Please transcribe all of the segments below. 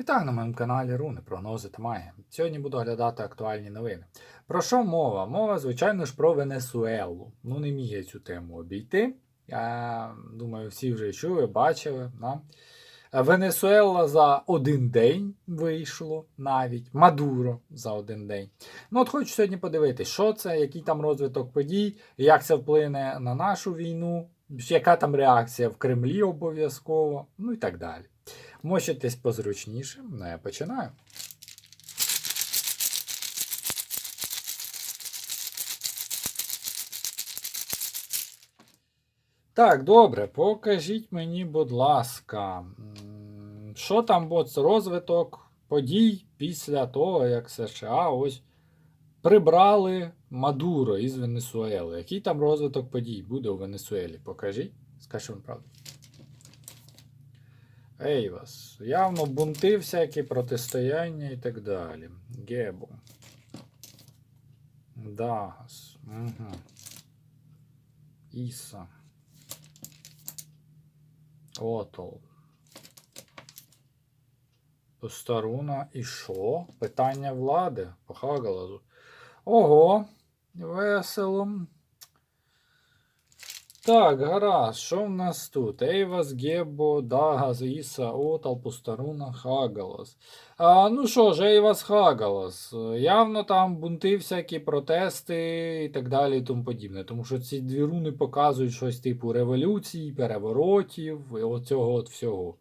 Вітаю на моєму каналі Руни, прогнози та магія. Сьогодні буду оглядати актуальні новини. Про що мова? Мова, звичайно ж, про Венесуелу. Ну, не міг я цю тему обійти. Я думаю, всі вже чули, бачили. Да? Венесуела за один день вийшло навіть. Мадуро за один день. Ну, от хочу сьогодні подивитись, що це, який там розвиток подій, як це вплине на нашу війну, яка там реакція в Кремлі обов'язково, ну і так далі. Мочитесь позручніше, ну я починаю. Так, добре, покажіть мені, будь ласка, що там от розвиток подій після того, як США ось прибрали Мадуро із Венесуели. Який там розвиток подій буде у Венесуелі? Покажіть. Скажіть вам правду. Ейвас. Явно бунти всякі, протистояння і так далі. Гебу. Дагас. Угу. Іса. Отол. Постаруна і що? Питання влади. По Хагалазу. Ого, весело. Так, гаразд, що в нас тут? Ейвас, Гебо, Дагас, Іса, Отал, Пустаруна, Хагалас. А, ну що ж, Ейвас Хагалас. Явно там бунти, всякі протести і так далі і тому подібне. Тому що ці дві руни показують щось типу революцій, переворотів і оцього от всього.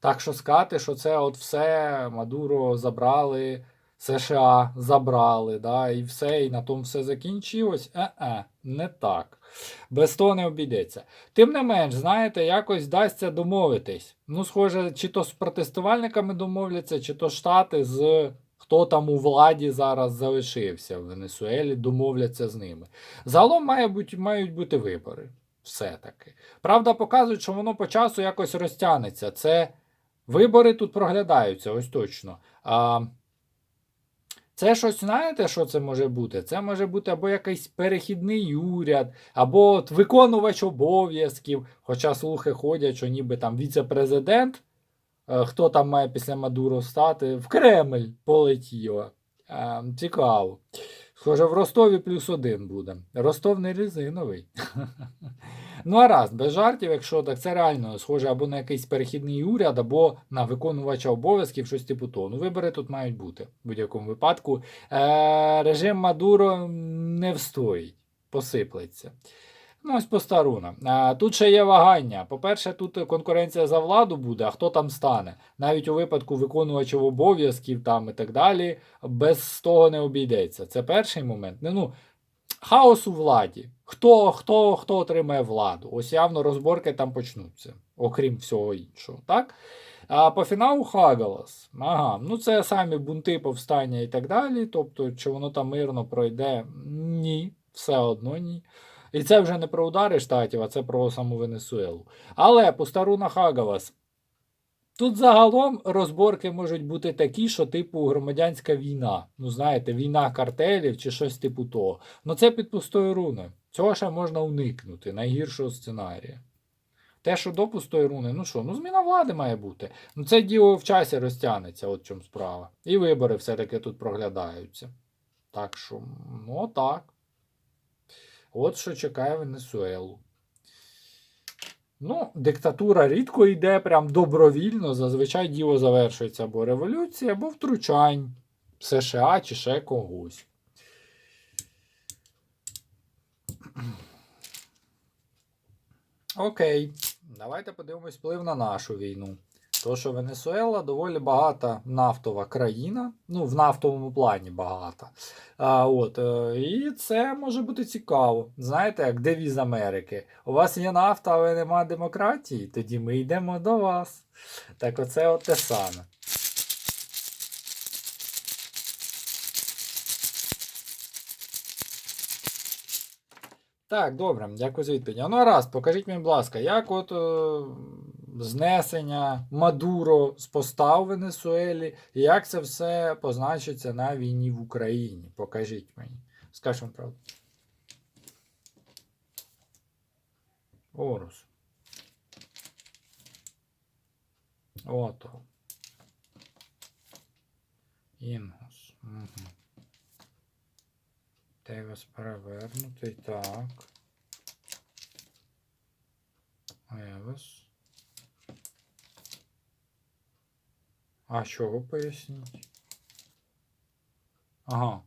Так що сказати, що це от все Мадуро забрали. США забрали, да, і все, і на тому все закінчилось. Е-е, не так. Без того не обійдеться. Тим не менш, знаєте, якось вдасться домовитись. Ну, схоже, чи то з протестувальниками домовляться, чи то Штати з хто там у владі зараз залишився в Венесуелі, домовляться з ними. Загалом має бути, мають бути вибори. Все-таки. Правда, показують, що воно по часу якось розтягнеться. Це вибори тут проглядаються, ось точно. А, це щось, знаєте, що це може бути? Це може бути або якийсь перехідний уряд, або от виконувач обов'язків. Хоча слухи ходять, що ніби там віце-президент, е, хто там має після Мадуро стати, в Кремль полетіло. Е, цікаво. Схоже, в Ростові плюс один буде. Ростов не резиновий. Ну, а раз, без жартів, якщо так, це реально схоже або на якийсь перехідний уряд, або на виконувача обов'язків, щось типу того. Ну, вибори тут мають бути в будь-якому випадку. Е, Режим Мадуро не встоїть, посиплеться. Ну, ось постаруна. А, тут ще є вагання. По-перше, тут конкуренція за владу буде, а хто там стане. Навіть у випадку виконувачів обов'язків там і так далі, без того не обійдеться. Це перший момент. Ну, хаос у владі. Хто, хто, хто отримає владу? Ось явно розборки там почнуться, окрім всього іншого. Так? А по фіналу Хагалас. Ага, ну це самі бунти, повстання і так далі. Тобто, чи воно там мирно пройде? Ні, все одно ні. І це вже не про удари штатів, а це про саму Венесуелу. Але по старуна Хагалас. Тут загалом розборки можуть бути такі, що типу громадянська війна. Ну, знаєте, війна картелів чи щось типу того. Ну це під пустою руною. Цього ще можна уникнути, найгіршого сценарія. Те, що до пустої руни, ну що, ну зміна влади має бути. Ну це діло в часі розтягнеться, от в чому справа. І вибори все-таки тут проглядаються. Так що, ну так. От що чекає Венесуелу. Ну, диктатура рідко йде прям добровільно. Зазвичай діло завершується або революцією, або втручань США чи ще когось. Окей, давайте подивимось вплив на нашу війну. То, що Венесуела доволі багата нафтова країна, ну, в нафтовому плані багата. А, от, е, І це може бути цікаво. Знаєте, як девіз Америки. У вас є нафта, але нема демократії, тоді ми йдемо до вас. Так оце от те саме. Так, добре, дякую за відповідь. Ну, раз, покажіть мені, будь ласка, як от е, знесення Мадуро з поста в Венесуелі, і як це все позначиться на війні в Україні? Покажіть мені. Скажіть правду. Орус. Ото. Інгус. Угу. Тейвас перевернутий. Так. Евас. А чого поясніть? Ага.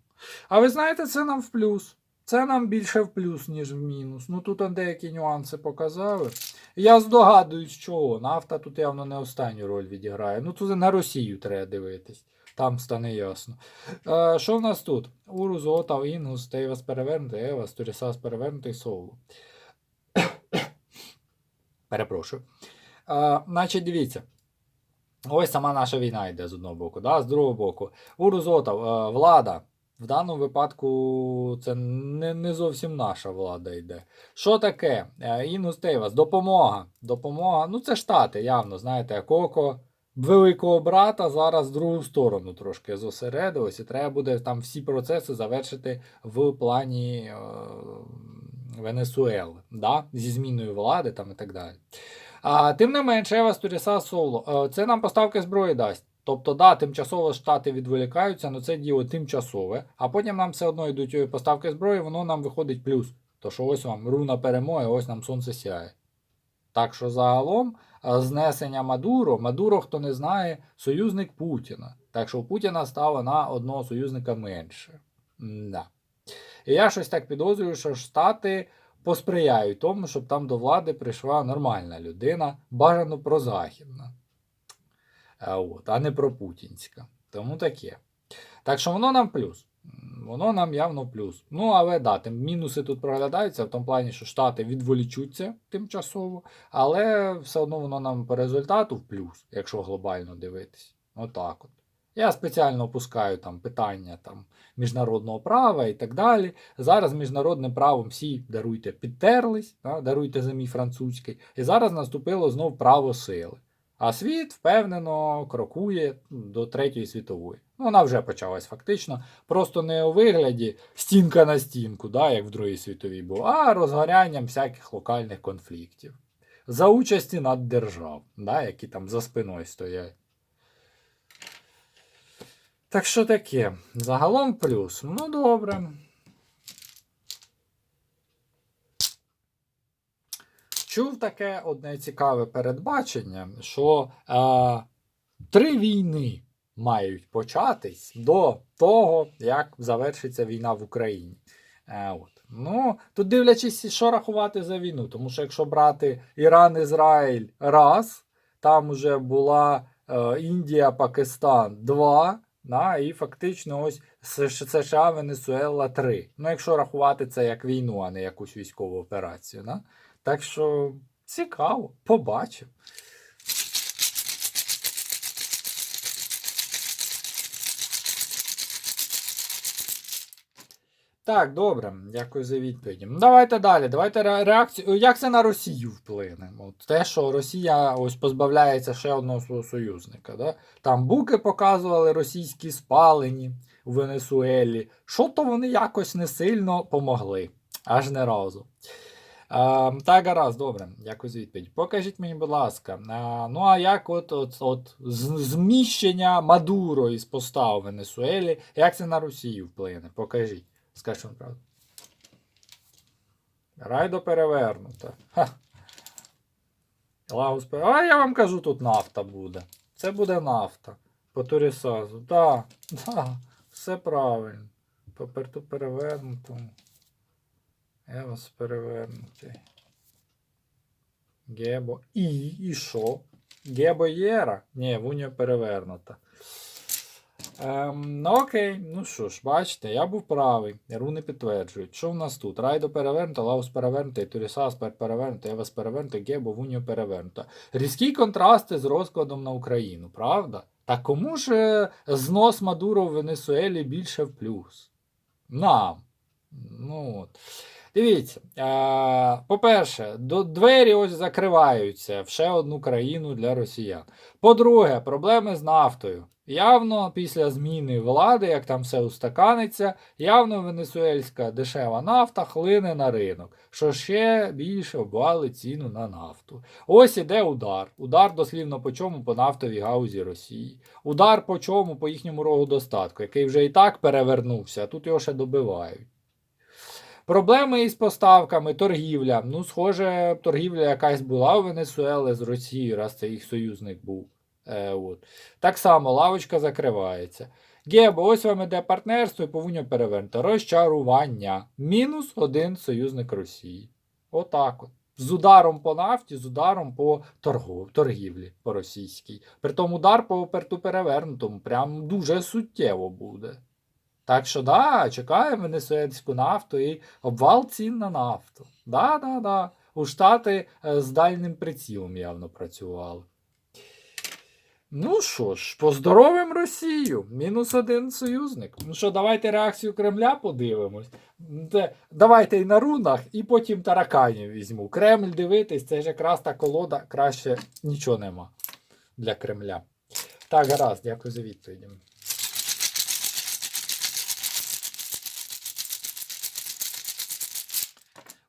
А ви знаєте, це нам в плюс. Це нам більше в плюс, ніж в мінус. Ну тут деякі нюанси показали. Я здогадуюсь, чого. Нафта тут явно не останню роль відіграє. Ну тут на Росію треба дивитись. Там стане ясно. Е, що в нас тут? Урус, Отав, Інгус, Тейвас перевернутий, Евас, Турісас перевернутий, Соулу. Перепрошую. Е, значить, дивіться. Ось сама наша війна йде з одного боку, да? з другого боку. Урузотов, е, влада. В даному випадку це не, не зовсім наша влада йде. Що таке? Інус Тейвас, допомога. Допомога. Ну, це Штати, явно, знаєте, Коко. Великого брата зараз в другу сторону трошки зосередилось, і треба буде там всі процеси завершити в плані е, Венесуели, да? зі зміною влади там і так далі. А, тим не менше, Ева Туріса Соло. Е, Це нам поставки зброї дасть. Тобто, да, тимчасово штати відволікаються, але це діло тимчасове, а потім нам все одно йдуть е, поставки зброї, воно нам виходить плюс. То що ось вам руна перемоги, ось нам сонце сяє. Так що загалом знесення Мадуро, Мадуро, хто не знає, союзник Путіна. Так що у Путіна стало на одного союзника менше. Да. І я щось так підозрюю, що Штати посприяють тому, щоб там до влади прийшла нормальна людина, бажано прозахідна. Е, От, а не пропутінська. Тому таке. Так що воно нам плюс. Воно нам явно плюс. Ну, але да, тим мінуси тут проглядаються в тому плані, що Штати відволічуться тимчасово, але все одно воно нам по результату в плюс, якщо глобально дивитись. Отак от. Я спеціально опускаю там питання там, міжнародного права і так далі. Зараз міжнародним правом всі даруйте підтерлись, да, даруйте за французький. І зараз наступило знов право сили. А світ впевнено крокує до Третьої світової. Ну, вона вже почалась фактично. Просто не у вигляді стінка на стінку, да, як в Другій світовій було, а розгорянням всяких локальних конфліктів. За участі наддержав, да, які там за спиною стоять. Так що таке? Загалом плюс. Ну, добре. Чув таке одне цікаве передбачення, що е, три війни мають початись до того, як завершиться війна в Україні. Е, от. Ну, тут дивлячись, що рахувати за війну, тому що якщо брати Іран, Ізраїль раз, там вже була е, Індія, Пакистан два. Да, і фактично ось США, Венесуела 3. Ну, якщо рахувати це як війну, а не якусь військову операцію. Да? Так що цікаво, побачимо. Так, добре, дякую за відповіді. Ну, Давайте далі. Давайте реакцію. Як це на Росію вплине? От те, що Росія ось позбавляється ще одного свого союзника. Да? Там буки показували російські спалені у Венесуелі. Що то вони якось не сильно помогли. Аж не разу. Так, гаразд, добре, дякую за відповідь. Покажіть мені, будь ласка. А, ну а як от, от, от зміщення Мадуро із поста у Венесуелі, як це на Росію вплине? Покажіть. Скажіть вам правду. Райдо перевернута. Ха. Лагус пере- А я вам кажу, тут нафта буде. Це буде нафта. По Турісазу. Так, да, да, все правильно. Поперту перевернуту. Евас перевернутий. Гебо. І, і що? Гебо Єра? Ні, Вуньо перевернута. Ем, ну окей, ну що ж, бачите, я був правий. Руни підтверджують. Що в нас тут? Райдо перевернуто, Лаус перевернутий, Турісас перевернутий, Евас перевернутий, Гебо, Вуньо перевернута. Різкі контрасти з розкладом на Україну, правда? Та кому ж е, знос Мадуро в Венесуелі більше в плюс? Нам. Ну от. Дивіться, по-перше, двері ось закриваються в ще одну країну для росіян. По-друге, проблеми з нафтою. Явно після зміни влади, як там все устаканиться, явно венесуельська дешева нафта хлине на ринок, що ще більше обвалить ціну на нафту. Ось іде удар. Удар дослівно по чому по нафтовій гаузі Росії. Удар по чому по їхньому рогу достатку, який вже і так перевернувся, а тут його ще добивають. Проблеми із поставками, торгівля. Ну, схоже, торгівля якась була у Венесуели з Росією, раз це їх союзник був. Е, от. Так само лавочка закривається. Гебо, ось вам іде партнерство і повинно перевернути. Розчарування. Мінус один союзник Росії. Отак от. З ударом по нафті, з ударом по торгу, торгівлі по російській. Притом удар по перту перевернутому прям дуже суттєво буде. Так що, да, чекаємо венесуельську нафту і обвал цін на нафту. Да, да, да. У Штати е, з дальним прицілом явно працювали. Ну що ж, поздоровим Росію. Мінус один союзник. Ну що, давайте реакцію Кремля подивимось. Те, давайте і на рунах, і потім тараканів візьму. Кремль дивитись, це ж якраз та колода, краще нічого нема для Кремля. Так, гаразд, дякую за відповіді.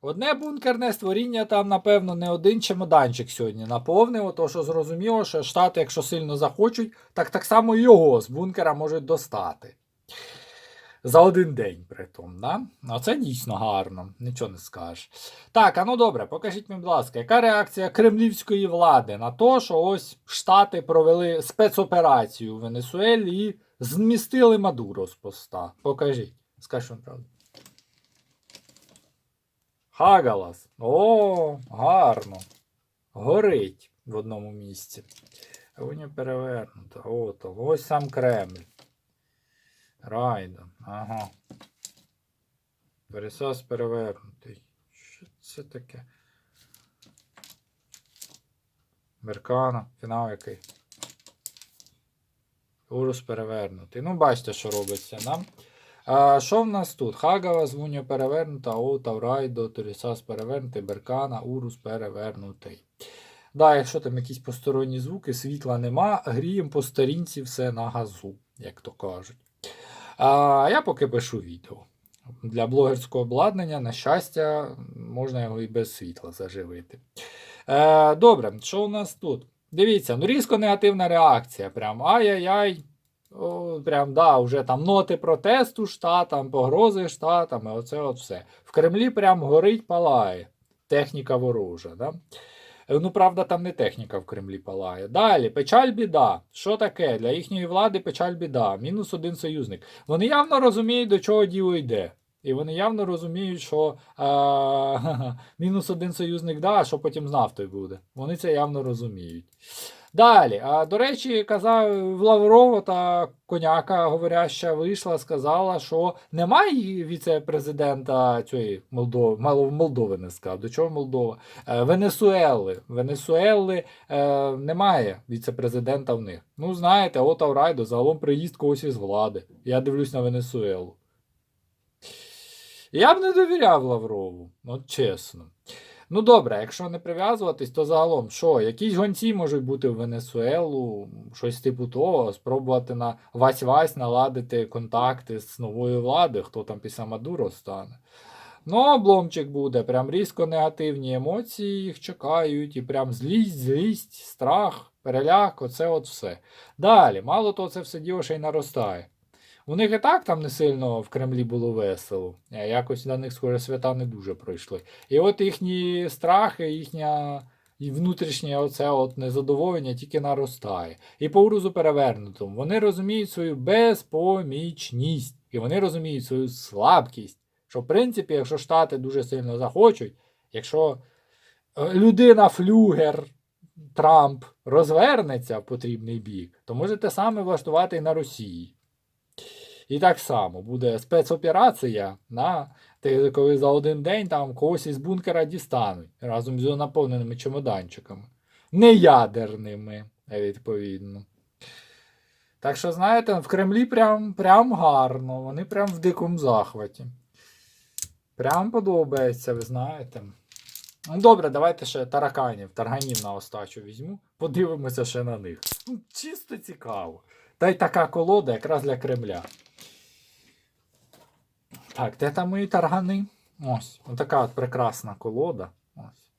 Одне бункерне створіння там, напевно, не один чемоданчик сьогодні наповнило, то що зрозуміло, що Штати, якщо сильно захочуть, так так само його з бункера можуть достати. За один день, притом, да? Ну, це дійсно гарно, нічого не скажеш. Так, а ну добре, покажіть мені, будь ласка, яка реакція кремлівської влади на те, що ось Штати провели спецоперацію в Венесуелі і змістили Мадуро з поста? Покажіть, скажіть вам правду. Хагалас. О, гарно. Горить в одному місці. Воно перевернуто. От, ось сам Кремль. Райда. Ага. Пересос перевернутий. Що це таке? Меркана. Фінал який. Урус перевернутий. Ну, бачите, що робиться, да? А, що в нас тут? Хагава, Звуньо перевернута, Ота, Райдо, Торісас перевернутий, Беркана, Урус перевернутий. Да, якщо там якісь посторонні звуки, світла нема, гріємо по старінці все на газу, як то кажуть. А я поки пишу відео. Для блогерського обладнання, на щастя, можна його і без світла заживити. Е, добре, що у нас тут? Дивіться, ну різко негативна реакція. Прям ай-яй-яй. Прям, да, вже там ноти протесту штатам, погрози штатам, і оце от все. В Кремлі прям горить, палає. Техніка ворожа. Да? Ну, правда, там не техніка в Кремлі палає. Далі, печаль біда. Що таке? Для їхньої влади печаль біда. Мінус один союзник. Вони явно розуміють, до чого діло йде. І вони явно розуміють, що мінус один союзник, да, а що потім з нафтою буде. Вони це явно розуміють. Далі, а, до речі, казав Лаврова та коняка говоряща вийшла, сказала, що немає віце-президента цієї Молдови, мало Молдови не сказав. До чого Молдова? Е, Венесуели. Венесуели е, немає віце-президента в них. Ну, знаєте, от Аврайдо, загалом приїзд когось із влади. Я дивлюсь на Венесуелу. Я б не довіряв Лаврову, от чесно. Ну добре, якщо не прив'язуватись, то загалом що? Якісь гонці можуть бути в Венесуелу, щось типу того, спробувати на вась-вась наладити контакти з новою владою, хто там після Мадуро стане. Ну, обломчик буде, прям різко негативні емоції їх чекають, і прям злість, злість, страх, переляк, оце от все. Далі, мало того, це все діло ще й наростає. У них і так там не сильно в Кремлі було весело. Якось на них схоже свята не дуже пройшли. І от їхні страхи, їхня і внутрішнє оце от незадоволення тільки наростає. І по урузу перевернутому. Вони розуміють свою безпомічність. І вони розуміють свою слабкість. Що, в принципі, якщо Штати дуже сильно захочуть, якщо е, людина флюгер. Трамп розвернеться в потрібний бік, то може те саме влаштувати і на Росії. І так само буде спецоперація, на, те, коли за один день там когось із бункера дістануть разом з наповненими чемоданчиками. Не ядерними, відповідно. Так що, знаєте, в Кремлі прям, прям гарно, вони прям в дикому захваті. Прям подобається, ви знаєте. Ну, добре, давайте ще тараканів, тарганів на остачу візьму. Подивимося ще на них. Ну, Чисто цікаво. Та й така колода якраз для Кремля. Так, де там мої таргани? Ось, така от прекрасна колода. Ось.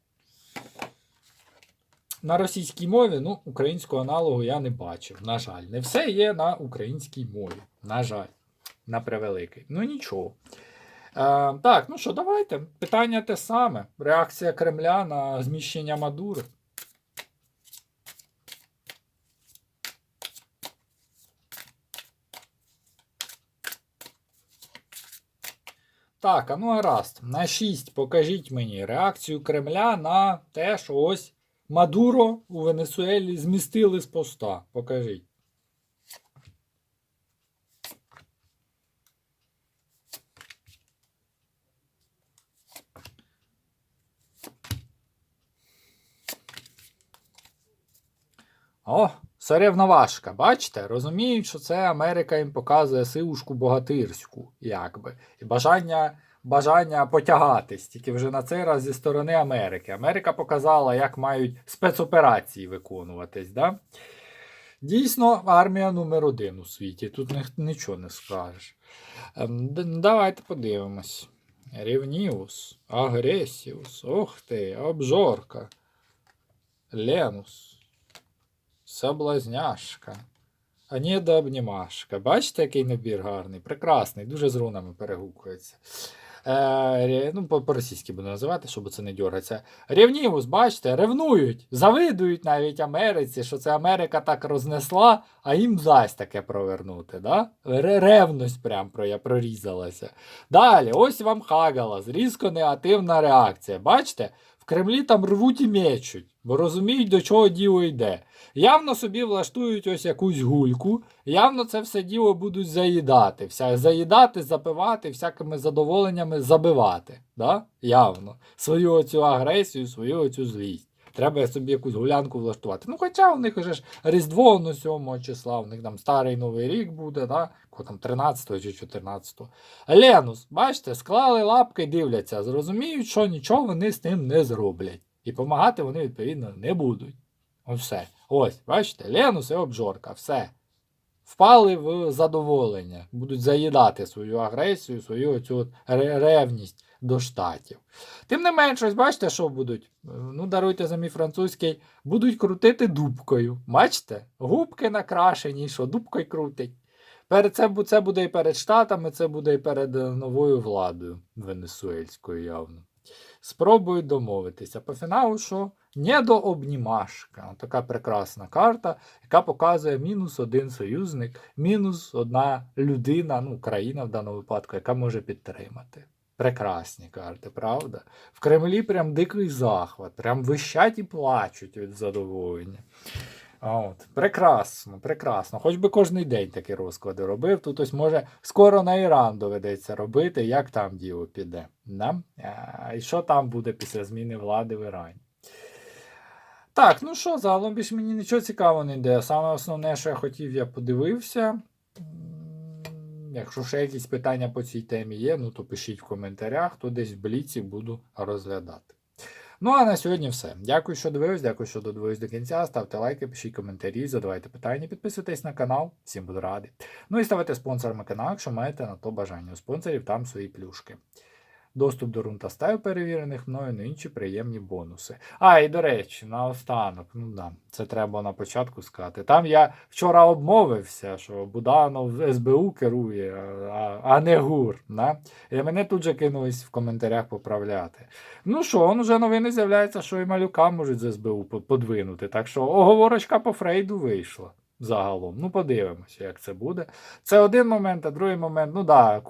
На російській мові, ну, українського аналогу я не бачив. На жаль, не все є на українській мові. На жаль, на превеликий. Ну нічого. Е, так, ну що, давайте. Питання те саме. Реакція Кремля на зміщення Мадури. Так, а ну гаразд. На 6 покажіть мені реакцію Кремля на те, що ось Мадуро у Венесуелі змістили з поста. Покажіть. О, соревновашка, бачите? Розуміють, що це Америка їм показує силушку богатирську, якби. І бажання, бажання потягатись, тільки вже на цей раз зі сторони Америки. Америка показала, як мають спецоперації виконуватись. Да? Дійсно, армія номер один у світі. Тут нічого не скажеш. Ем, давайте подивимось. Рівніус, Агресіус, ох ти, обжорка, Ленус. Соблазняшка. Аніда обнімашка. Бачите, який набір гарний, прекрасний, дуже з рунами перегукується. Е, ну, по- по-російськи буду називати, щоб це не дергатися. Рівнівус, бачите, ревнують, завидують навіть Америці, що це Америка так рознесла, а їм зась таке провернути. Да? Ревність прям прорізалася. Далі, ось вам Хагалас, різко негативна реакція. Бачите? Кремлі там рвуть і мечуть, бо розуміють, до чого діло йде. Явно собі влаштують ось якусь гульку, явно це все діло будуть заїдати. Вся, заїдати, запивати, всякими задоволеннями забивати. Да? Явно. Свою оцю агресію, свою оцю злість. Треба собі якусь гулянку влаштувати. Ну, хоча у них вже ж Різдво ну, 7 числа, у них там старий Новий рік буде, да? Там 13 чи 14. Ленус, бачите, склали лапки, дивляться, зрозуміють, що нічого вони з ним не зроблять. І допомагати вони, відповідно, не будуть. Ось все. Ось, бачите, Ленус і обжорка, все. Впали в задоволення, будуть заїдати свою агресію, свою оцю ревність до штатів. Тим не менш, ось бачите, що будуть? Е, Ну, даруйте за мій французький, будуть крутити дубкою. Бачите? Губки накрашені, що дубкою крутить. Перед це, це буде і перед Штатами, це буде і перед е, новою владою венесуельською явно. Спробують домовитися. По фіналу, що недообнімашка. Така прекрасна карта, яка показує мінус один союзник, мінус одна людина, ну, країна в даному випадку, яка може підтримати. Прекрасні карти, правда? В Кремлі прям дикий захват, прям вищать і плачуть від задоволення. От, прекрасно, прекрасно. Хоч би кожний день такі розклади робив. Тут ось може скоро на Іран доведеться робити, як там діло піде. Да? І що там буде після зміни влади в Ірані? Так, ну що, загалом більш мені нічого цікавого не йде. Саме основне, що я хотів, я подивився. Якщо ще якісь питання по цій темі є, ну то пишіть в коментарях, то десь в бліці буду розглядати. Ну а на сьогодні все. Дякую, що дивились, дякую, що додивились до кінця. Ставте лайки, пишіть коментарі, задавайте питання, підписуйтесь на канал, всім буду радий. Ну і ставайте спонсорами каналу, якщо маєте на то бажання. У спонсорів там свої плюшки. Доступ до рун та перевірених мною на інші приємні бонуси. А, і до речі, наостанок, ну да, це треба на початку сказати. Там я вчора обмовився, що Буданов СБУ керує, а, а не ГУР. Да? І мене тут же кинулись в коментарях поправляти. Ну що, он уже новини з'являються, що і малюка можуть з СБУ подвинути. Так що оговорочка по Фрейду вийшла. Загалом, ну подивимося, як це буде. Це один момент, а другий момент, ну да,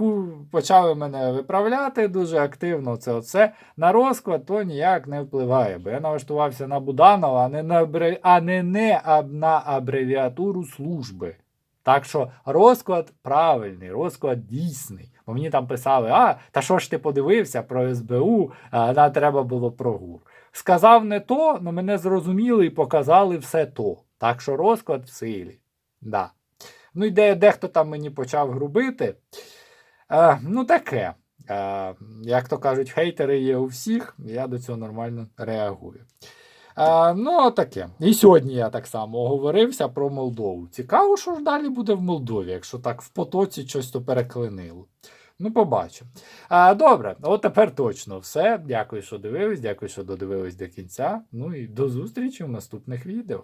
почали мене виправляти дуже активно. Це оце на розклад то ніяк не впливає, бо я налаштувався на Буданова, а не на а не, не аб... на абревіатуру служби. Так що розклад правильний, розклад дійсний. Бо мені там писали, а, та що ж ти подивився про СБУ, а треба було про ГУР. Сказав не то, але мене зрозуміли і показали все то. Так що розклад в силі. Да. Ну і де, дехто там мені почав грубити. Е, ну, таке. Е, як то кажуть, хейтери є у всіх, я до цього нормально реагую. А, ну, таке. І сьогодні я так само оговорився про Молдову. Цікаво, що ж далі буде в Молдові, якщо так в потоці щось то переклинило. Ну, побачимо. А, добре, от тепер точно все. Дякую, що дивились, дякую, що додивились до кінця. Ну і до зустрічі в наступних відео.